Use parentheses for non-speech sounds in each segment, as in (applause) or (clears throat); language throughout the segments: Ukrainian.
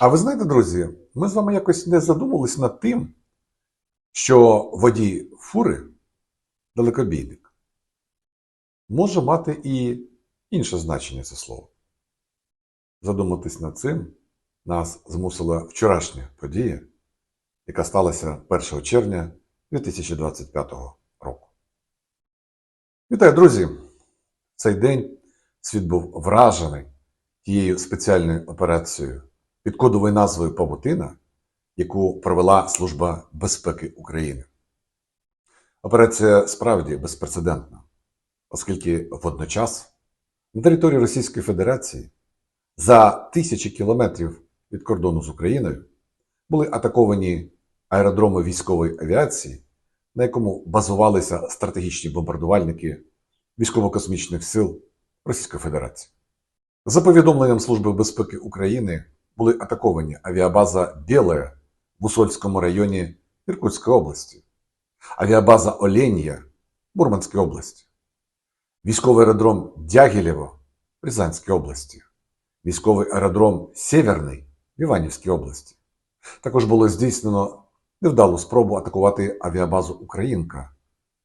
А ви знаєте, друзі, ми з вами якось не задумувались над тим, що водій фури далекобійник може мати і інше значення це слово. Задуматись над цим нас змусила вчорашня подія, яка сталася 1 червня 2025 року. Вітаю, друзі! Цей день світ був вражений тією спеціальною операцією під кодовою назвою Павутина, яку провела Служба безпеки України. Операція справді безпрецедентна, оскільки водночас на території Російської Федерації за тисячі кілометрів від кордону з Україною були атаковані аеродроми військової авіації, на якому базувалися стратегічні бомбардувальники військово-космічних сил Російської Федерації. За повідомленням Служби безпеки України були атаковані авіабаза Біле в Усольському районі Іркутської області, авіабаза Оленія в Мурманській області, військовий аеродром Дягілєво в Рязанській області, військовий аеродром Сєвєрний в Іванівській області. Також було здійснено невдалу спробу атакувати авіабазу Українка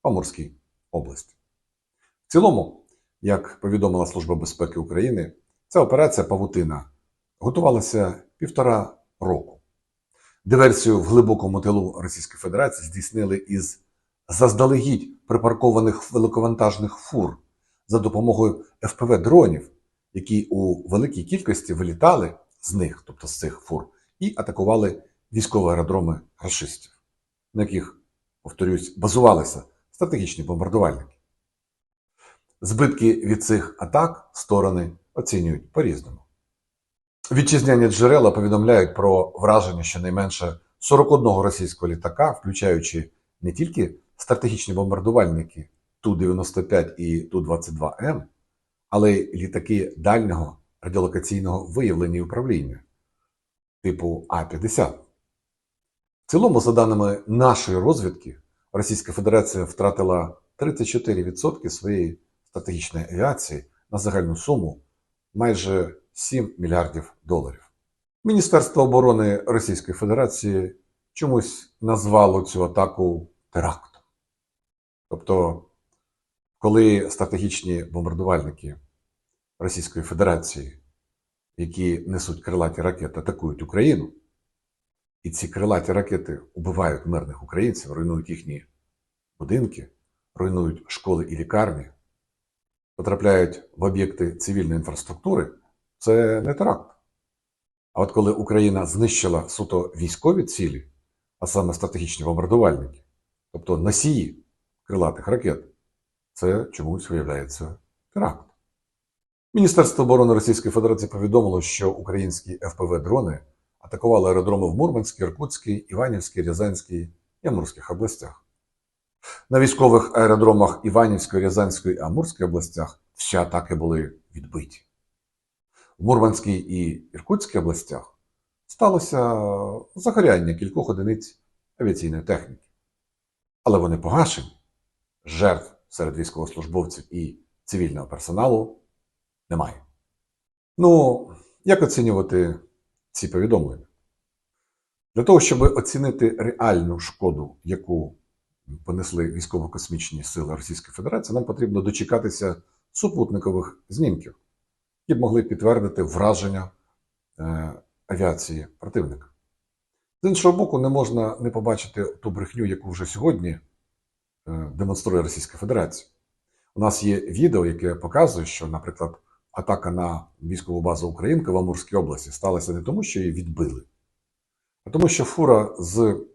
в Амурській області. В цілому, як повідомила Служба безпеки України, ця операція Павутина готувалася півтора року. Диверсію в глибокому тилу Російської Федерації здійснили із заздалегідь припаркованих великовантажних фур за допомогою ФПВ-дронів, які у великій кількості вилітали з них, тобто з цих фур, і атакували військові аеродроми рашистів, на яких, повторюсь, базувалися стратегічні бомбардувальники. Збитки від цих атак сторони оцінюють по-різному. Вітчизняні джерела повідомляють про враження щонайменше 41 російського літака, включаючи не тільки стратегічні бомбардувальники Ту-95 і Ту-22М, але й літаки дальнього радіолокаційного виявлення і управління типу А-50. В цілому, за даними нашої розвідки, Російська Федерація втратила 34% своєї стратегічної авіації на загальну суму майже 7 мільярдів доларів. Міністерство оборони Російської Федерації чомусь назвало цю атаку терактом. Тобто, коли стратегічні бомбардувальники Російської Федерації, які несуть крилаті ракети, атакують Україну, і ці крилаті ракети убивають мирних українців, руйнують їхні будинки, руйнують школи і лікарні, потрапляють в об'єкти цивільної інфраструктури, це не теракт. А от коли Україна знищила суто військові цілі, а саме стратегічні бомбардувальники, тобто носії крилатих ракет, це чомусь виявляється теракт. Міністерство оборони Російської Федерації повідомило, що українські ФПВ-дрони атакували аеродроми в Мурманській, Іркутській, Іванівській, Рязанській і Амурських областях. На військових аеродромах Іванівської, Рязанської і Амурської областях всі атаки були відбиті. В Мурманській і Іркутській областях сталося загоряння кількох одиниць авіаційної техніки. Але вони погашені. Жертв серед військовослужбовців і цивільного персоналу немає. Ну, як оцінювати ці повідомлення? Для того, щоб оцінити реальну шкоду, яку понесли військово-космічні сили Російської Федерації, нам потрібно дочекатися супутникових знімків, б могли підтвердити враження е, авіації противника. З іншого боку, не можна не побачити ту брехню, яку вже сьогодні е, демонструє Російська Федерація. У нас є відео, яке показує, що, наприклад, атака на військову базу Українка в Амурській області сталася не тому, що її відбили, а тому, що фура з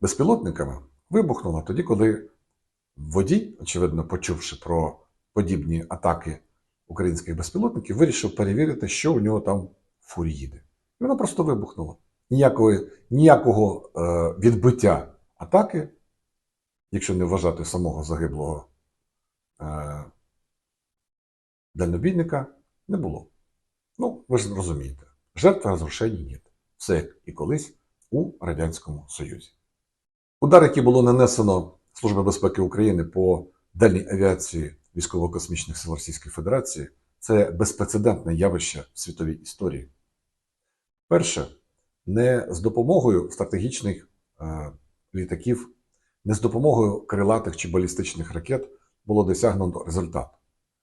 безпілотниками вибухнула тоді, коли водій, очевидно, почувши про подібні атаки українських безпілотників, вирішив перевірити, що у нього там в. І вона просто вибухнула. Ніякої, ніякого е, відбиття атаки, якщо не вважати самого загиблого е, дальнобійника, не було. Ну, ви ж розумієте, жертв розрушень ні. Все і колись у Радянському Союзі. Удар, який було нанесено Служби безпеки України по дальній авіації військово-космічних сил Російської Федерації, це безпрецедентне явище в світовій історії. Перше, не з допомогою стратегічних е, літаків, не з допомогою крилатих чи балістичних ракет було досягнуто результат.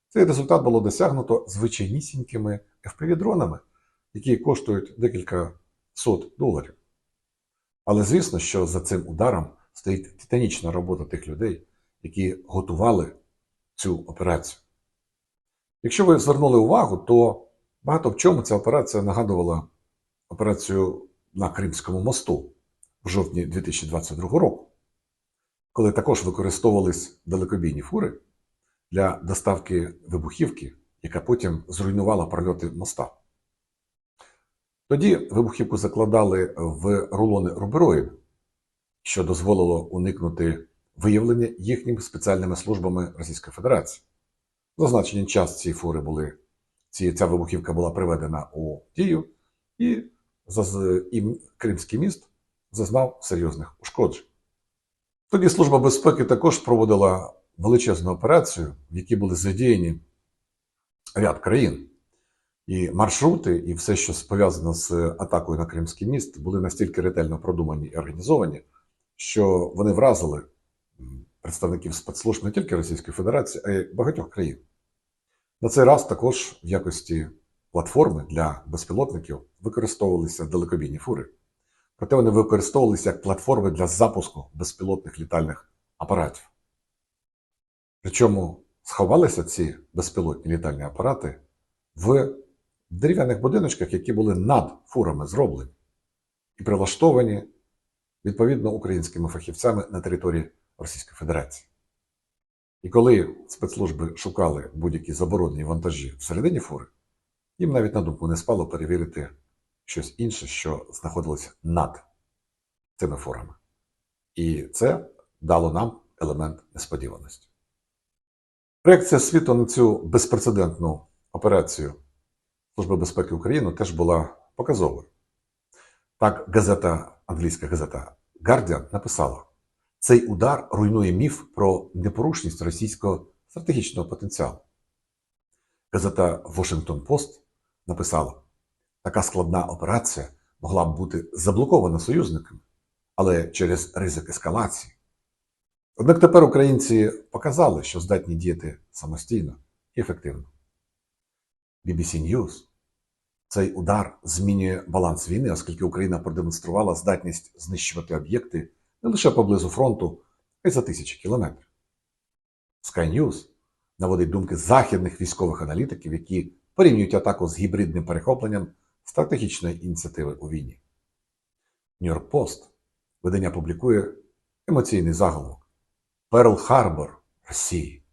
Цей результат було досягнуто звичайнісінькими FPV-дронами, які коштують декілька сот доларів. Але звісно, що за цим ударом стоїть титанічна робота тих людей, які готували цю операцію. Якщо ви звернули увагу, то багато в чому ця операція нагадувала операцію на Кримському мосту в жовтні 2022 року, коли також використовувались далекобійні фури для доставки вибухівки, яка потім зруйнувала прольоти моста. Тоді вибухівку закладали в рулони рубероїд, що дозволило уникнути виявлення їхніми спеціальними службами Російської Федерації. В зазначений час ці фури були, ці, ця вибухівка була приведена у дію, і, і Кримський міст зазнав серйозних ушкоджень. Тоді Служба безпеки також проводила величезну операцію, в якій були задіяні ряд країн. І маршрути, і все, що пов'язано з атакою на Кримський міст, були настільки ретельно продумані і організовані, що вони вразили представників спецслужб не тільки Російської Федерації, а й багатьох країн. На цей раз також в якості платформи для безпілотників використовувалися далекобійні фури. Проте вони використовувалися як платформи для запуску безпілотних літальних апаратів. Причому сховалися ці безпілотні літальні апарати в дерев'яних будиночках, які були над фурами зроблені і прилаштовані відповідно українськими фахівцями на території Російської Федерації. І коли спецслужби шукали будь-які заборонені вантажі всередині фури, їм навіть на думку не спало перевірити щось інше, що знаходилося над цими фурами. І це дало нам елемент несподіваності. Реакція світу на цю безпрецедентну операцію Служби безпеки України теж була показовою. Так, газета, англійська газета Guardian написала: цей удар руйнує міф про непорушність російського стратегічного потенціалу. Газета Washington Post написала: така складна операція могла б бути заблокована союзниками, але через ризик ескалації. Однак тепер українці показали, що здатні діяти самостійно і ефективно. BBC News. Цей удар змінює баланс війни, оскільки Україна продемонструвала здатність знищувати об'єкти не лише поблизу фронту, а й за тисячі кілометрів. Sky News наводить думки західних військових аналітиків, які порівнюють атаку з гібридним перехопленням стратегічної ініціативи у війні. York Post видання публікує емоційний заголовок Перл Харбор Росії.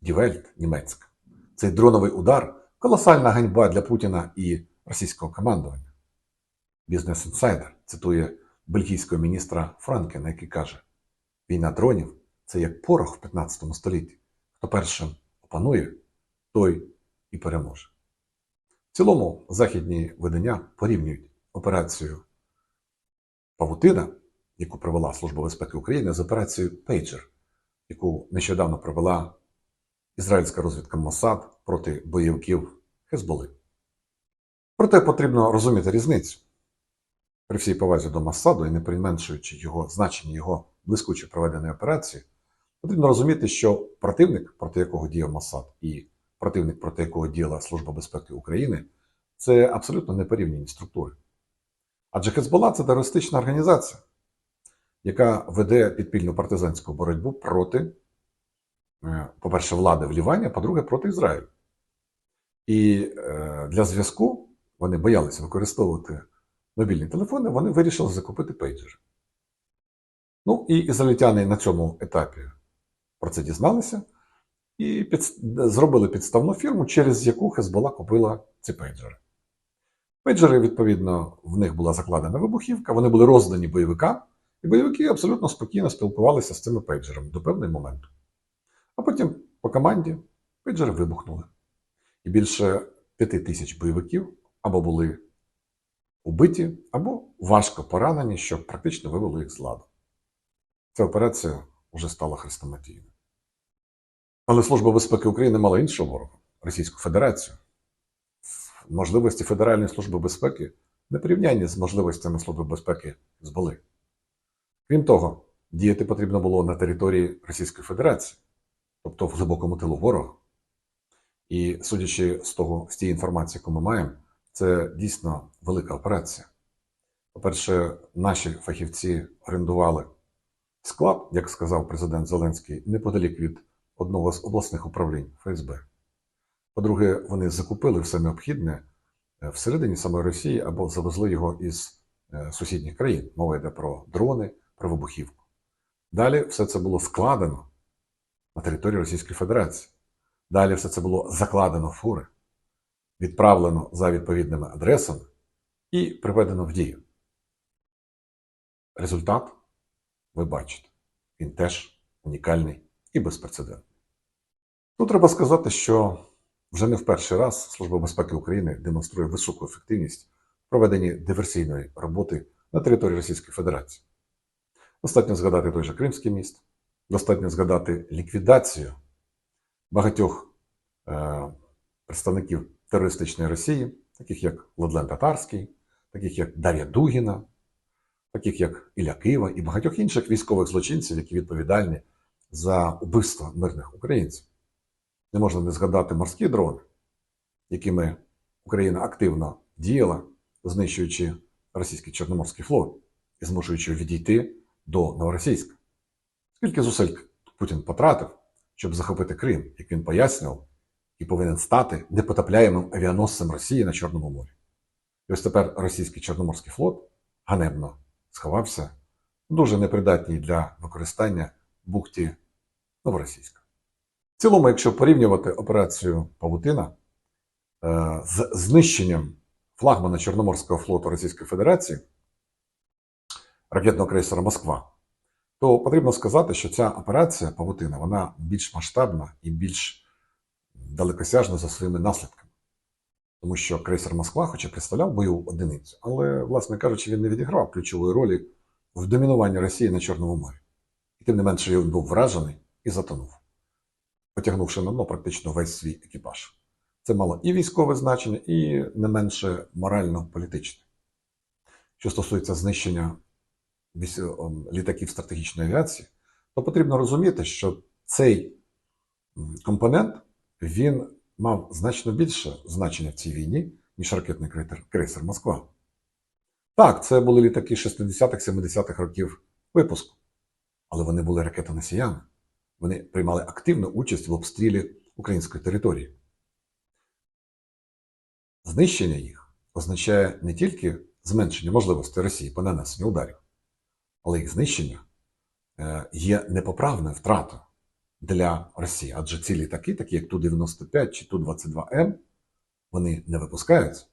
Дівельт німецька. Цей дроновий удар колосальна ганьба для Путіна і російського командування. Бізнес інсайдер цитує бельгійського міністра Франкена, який каже: війна дронів це як порох в 15 столітті. Хто першим опанує, той і переможе. В цілому західні видання порівнюють операцію Павутина, яку провела Служба безпеки України, з операцією Пейджер, яку нещодавно провела ізраїльська розвідка Моссад проти бойовиків Хезболи. Проте потрібно розуміти різницю. При всій повазі до Моссаду і не применшуючи його значення його блискуче проведеної операції, потрібно розуміти, що противник, проти якого діяв Моссад, і противник, проти якого діяла Служба безпеки України, це абсолютно непорівняні структури. Адже Хезбола це терористична організація, яка веде підпільну партизанську боротьбу проти Е, по-перше, влади в Лівані, а по-друге, проти Ізраїлю. І е, для зв'язку вони боялися використовувати мобільні телефони, вони вирішили закупити пейджери. Ну, і ізраїльтяни на цьому етапі про це дізналися і під, зробили підставну фірму, через яку Хезбола купила ці пейджери. Пейджери, відповідно, в них була закладена вибухівка, вони були роздані бойовикам, і бойовики абсолютно спокійно спілкувалися з цими пейджерами до певного моменту. А потім по команді пейджери вибухнули. І більше п'яти тисяч бойовиків або були убиті, або важко поранені, що практично вивело їх з ладу. Ця операція вже стала хрестоматійною. Але Служба безпеки України мала іншого ворога Російську Федерацію. можливості Федеральної служби безпеки не порівнянні з можливостями Служби безпеки збули. Крім того, діяти потрібно було на території Російської Федерації, тобто в глибокому тилу ворога. І судячи з того, з тієї інформації, яку ми маємо, це дійсно велика операція. По-перше, наші фахівці орендували склад, як сказав президент Зеленський, неподалік від одного з обласних управлінь ФСБ. По-друге, вони закупили все необхідне е, всередині самої Росії або завезли його із е, сусідніх країн. Мова йде про дрони, про вибухівку. Далі все це було складено на території Російської Федерації. Далі все це було закладено в фури, відправлено за відповідними адресами і приведено в дію. Результат ви бачите. Він теж унікальний і безпрецедентний. Тут треба сказати, що вже не в перший раз Служба безпеки України демонструє високу ефективність в проведенні диверсійної роботи на території Російської Федерації. Достатньо згадати той же Кримський міст, достатньо згадати ліквідацію багатьох е, представників терористичної Росії, таких як Владлен Татарський, таких як Дар'я Дугіна, таких як Ілля Кива і багатьох інших військових злочинців, які відповідальні за убивство мирних українців. Не можна не згадати морські дрони, якими Україна активно діяла, знищуючи російський Чорноморський флот і змушуючи відійти до Новоросійська. Скільки зусиль Путін потратив, щоб захопити Крим, як він пояснював, і повинен стати непотопляємим авіаносцем Росії на Чорному морі. І ось тепер російський Чорноморський флот ганебно сховався дуже непридатній для використання бухті Новоросійська. В цілому, якщо порівнювати операцію Павутина е, з знищенням флагмана Чорноморського флоту Російської Федерації, ракетного крейсера Москва, то потрібно сказати, що ця операція Павутина вона більш масштабна і більш далекосяжна за своїми наслідками. Тому що крейсер Москва, хоча представляв бойову одиницю, але, власне кажучи, він не відіграв ключової ролі в домінуванні Росії на Чорному морі. І тим не менше він був вражений і затонув, потягнувши на дно практично весь свій екіпаж. Це мало і військове значення, і не менше морально-політичне. Що стосується знищення літаків стратегічної авіації, то потрібно розуміти, що цей компонент він мав значно більше значення в цій війні, ніж ракетний крейсер- Москва. Так, це були літаки 60-х-70-х років випуску, але вони були ракетоносіями. Вони приймали активну участь в обстрілі української території. Знищення їх означає не тільки зменшення можливостей Росії по нанесенню ударів, але їх знищення е, є непоправною втратою для Росії. Адже ці літаки, такі як Ту-95 чи Ту-22М, вони не випускаються.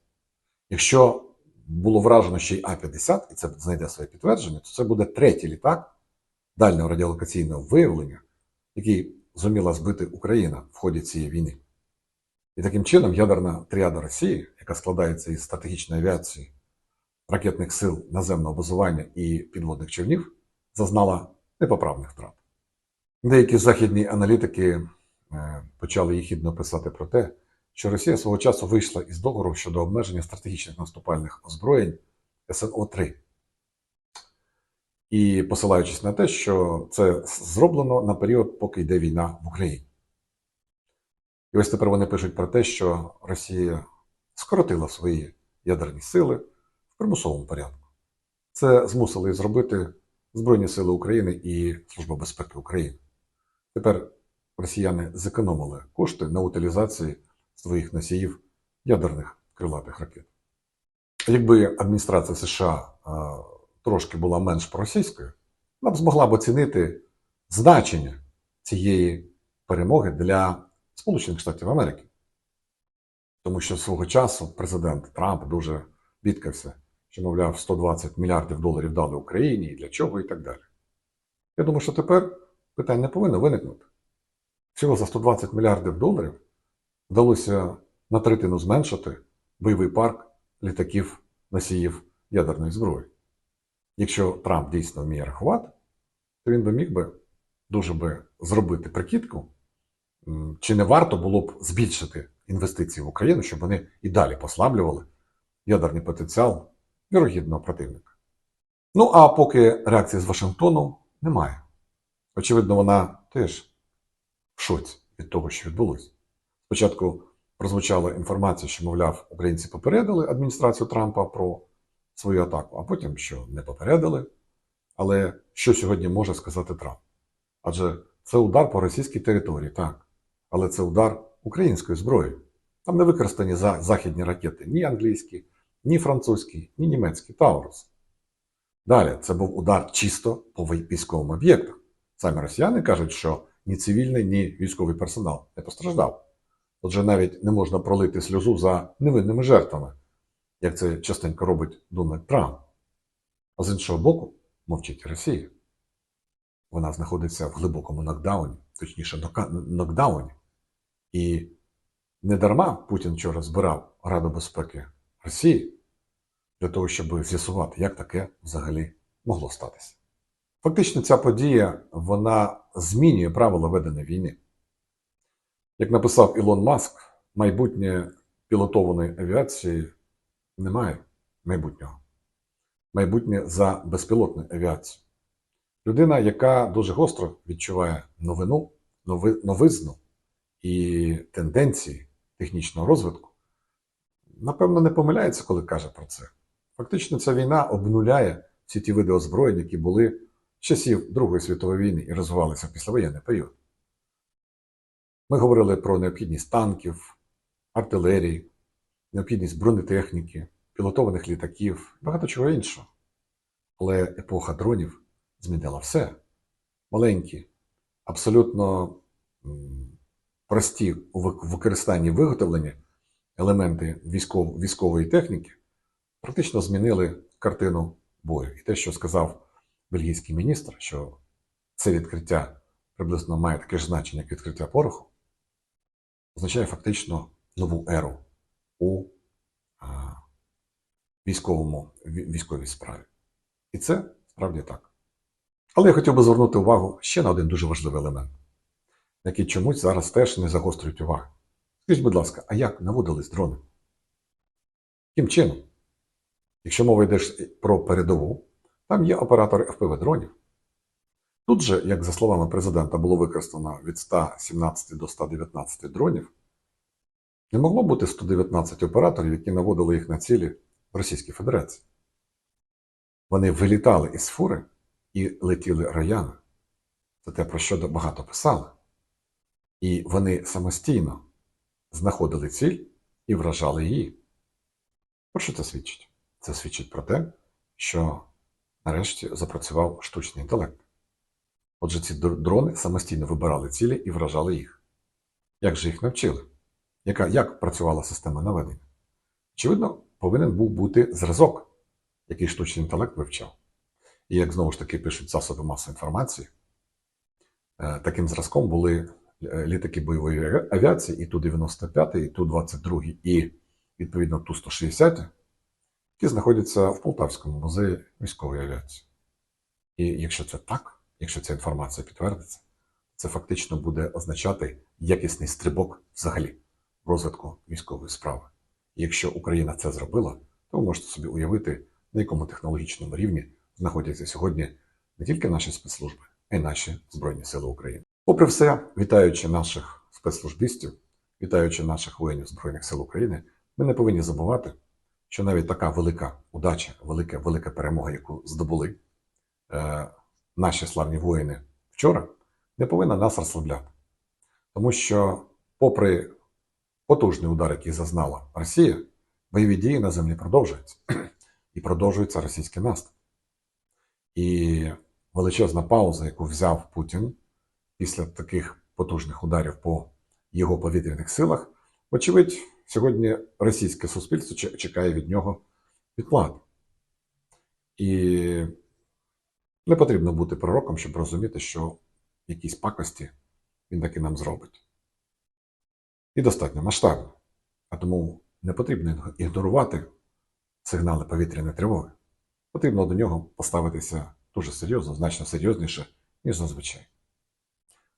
Якщо було вражено ще й А-50, і це знайде своє підтвердження, то це буде третій літак дальнього радіолокаційного виявлення, який зуміла збити Україна в ході цієї війни. І таким чином ядерна тріада Росії, яка складається із стратегічної авіації, ракетних сил наземного базування і підводних човнів, зазнала непоправних втрат. Деякі західні аналітики е, почали їхідно писати про те, що Росія свого часу вийшла із договору щодо обмеження стратегічних наступальних озброєнь СНО-3. І посилаючись на те, що це зроблено на період, поки йде війна в Україні. І ось тепер вони пишуть про те, що Росія скоротила свої ядерні сили в примусовому порядку. Це змусили зробити Збройні Сили України і Служба безпеки України. Тепер росіяни зекономили кошти на утилізації своїх носіїв ядерних крилатих ракет. Якби адміністрація США трошки була менш проросійською, вона б змогла б оцінити значення цієї перемоги для Сполучених Штатів Америки. Тому що свого часу президент Трамп дуже бідкався, що, мовляв, 120 мільярдів доларів дали Україні і для чого, і так далі. Я думаю, що тепер питань не повинно виникнути. Всього за 120 мільярдів доларів вдалося на третину зменшити бойовий парк літаків носіїв ядерної зброї. Якщо Трамп дійсно вміє рахувати, то він би міг би дуже би зробити прикидку, чи не варто було б збільшити інвестиції в Україну, щоб вони і далі послаблювали ядерний потенціал вірогідного противника. Ну а поки реакції з Вашингтону немає. Очевидно, вона теж в шоці від того, що відбулося. Спочатку прозвучала інформація, що, мовляв, українці попередили адміністрацію Трампа про свою атаку, а потім, що не попередили. Але що сьогодні може сказати Трамп? Адже це удар по російській території, так. Але це удар українською зброєю. Там не використані за- західні ракети ні англійські, ні французькі, ні німецькі Таурус. Далі це був удар чисто по військовим об'єктам. Самі росіяни кажуть, що ні цивільний, ні військовий персонал не постраждав. Отже, навіть не можна пролити сльозу за невинними жертвами, як це частенько робить Дональд Трамп. А з іншого боку, мовчить Росія. Вона знаходиться в глибокому нокдауні, точніше, нокдауні. І не дарма Путін вчора збирав Раду безпеки Росії для того, щоб з'ясувати, як таке взагалі могло статися. Фактично, ця подія вона змінює правила ведення війни. Як написав Ілон Маск, майбутнє пілотованої авіації немає майбутнього. Майбутнє за безпілотною авіацією. Людина, яка дуже гостро відчуває новину, нови, новизну і тенденції технічного розвитку, напевно, не помиляється, коли каже про це. Фактично, ця війна обнуляє всі ті види озброєнь, які були часів Другої світової війни і розвивалися в післявоєнний період. Ми говорили про необхідність танків, артилерії, необхідність бронетехніки, пілотованих літаків, багато чого іншого. Але епоха дронів змінила все. Маленькі, абсолютно прості у вик- використанні виготовлення елементи військов, військової техніки практично змінили картину бою. І те, що сказав бельгійський міністр, що це відкриття приблизно має таке ж значення, як відкриття пороху, означає фактично нову еру у військовому, військовій справі. І це справді так. Але я хотів би звернути увагу ще на один дуже важливий елемент, який чомусь зараз теж не загострюють увагу. Скажіть, будь ласка, а як наводились дрони? Яким чином? Якщо мова йде про передову, там є оператори FPV-дронів. Тут же, як за словами президента, було використано від 117 до 119 дронів, не могло бути 119 операторів, які наводили їх на цілі в Російській Федерації. Вони вилітали із фури і летіли роями. Це те, про що багато писали. І вони самостійно знаходили ціль і вражали її. Про що це свідчить? Це свідчить про те, що нарешті запрацював штучний інтелект. Отже, ці дрони самостійно вибирали цілі і вражали їх. Як же їх навчили? Яка, як працювала система наведення? Очевидно, повинен був бути зразок, який штучний інтелект вивчав. І як знову ж таки пишуть засоби масової інформації, е, таким зразком були е, літаки бойової авіації, і Ту-95, і Ту-22, і відповідно Ту-160, які знаходяться в Полтавському музеї військової авіації. І якщо це так, якщо ця інформація підтвердиться, це фактично буде означати якісний стрибок взагалі в розвитку військової справи. І якщо Україна це зробила, то ви можете собі уявити, на якому технологічному рівні знаходяться сьогодні не тільки наші спецслужби, а й наші Збройні Сили України. Попри все, вітаючи наших спецслужбістів, вітаючи наших воїнів Збройних сил України, ми не повинні забувати, що навіть така велика удача, велика, велика перемога, яку здобули е, наші славні воїни вчора, не повинна нас розслабляти. Тому що, попри потужний удар, який зазнала Росія, бойові дії на землі продовжуються. (clears throat) І продовжується російський наступ. І величезна пауза, яку взяв Путін після таких потужних ударів по його повітряних силах, вочевидь, сьогодні російське суспільство чекає від нього відплати. І не потрібно бути пророком, щоб розуміти, що якісь пакості він таки нам зробить. І достатньо масштабно. А тому не потрібно ігнорувати сигнали повітряної тривоги. Потрібно до нього поставитися дуже серйозно, значно серйозніше, ніж зазвичай.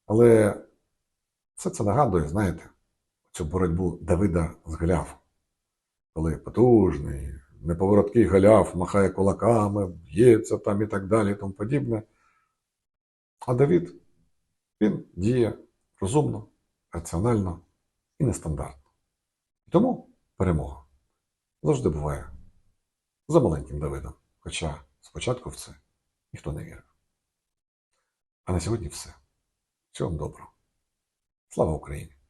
Але все це нагадує, знаєте, цю боротьбу Давида з Голіафом. Коли потужний, неповороткий Голіаф махає кулаками, б'ється там і так далі, і тому подібне. А Давид, він діє розумно, раціонально і нестандартно. Тому перемога завжди буває за маленьким Давидом. Хоча спочатку в це ніхто не вірив. А на сьогодні все. Всього доброго. Слава Україні!